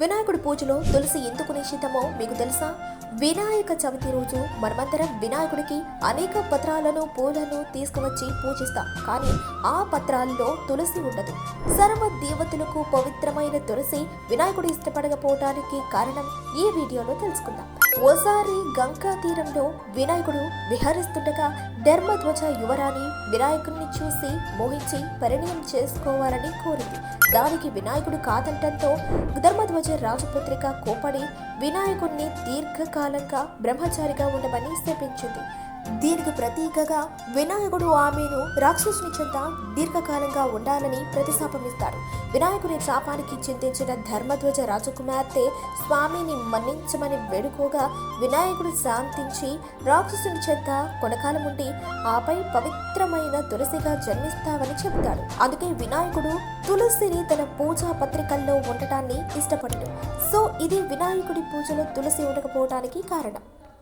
వినాయకుడి పూజలో తులసి ఎందుకు నిషిద్ధమో మీకు తెలుసా? వినాయక చవితి రోజు మనమందరం వినాయకుడికి అనేక పత్రాలను పూలను తీసుకువచ్చి పూజిస్తాం. కానీ ఆ పత్రాల్లో తులసి ఉండదు. సర్వ దేవతలకు పవిత్రమైన తులసి వినాయకుడు ఇష్టపడకపోవటానికి కారణం ఈ వీడియోలో తెలుసుకుందాం. ఓసారి గంగా తీరంలో వినాయకుడు విహరిస్తుండగా ధర్మధ్వజ యువరాణి వినాయకుడిని చూసి మోహించి పరిణయం చేసుకోవాలని కోరింది. దానికి వినాయకుడు కాదంటంతో ధర్మధ్వజ రాజపుత్రిక కోపడి వినాయకుడిని దీర్ఘకాలంగా బ్రహ్మచారిగా ఉండమని శపించింది. దీనికి ప్రతీకగా వినాయకుడు ఆమెను రాక్షసుని చెంత దీర్ఘకాలంగా ఉండాలని ప్రతిశాపమిస్తారు. వినాయకుని శాపానికి చింతించిన ధర్మధ్వజ రాజకుమార్తె స్వామిని మన్నించమని వేడుకోగా వినాయకుడు శాంతించి రాక్షసుని చెంత కొనకాలం ఉండి ఆపై పవిత్రమైన తులసిగా జన్మిస్తావని చెబుతాడు. అందుకే వినాయకుడు తులసిని తన పూజా పత్రికల్లో ఉండటాన్ని ఇష్టపడడు. సో ఇది వినాయకుడి పూజలో తులసి ఉండకపోవడానికి కారణం.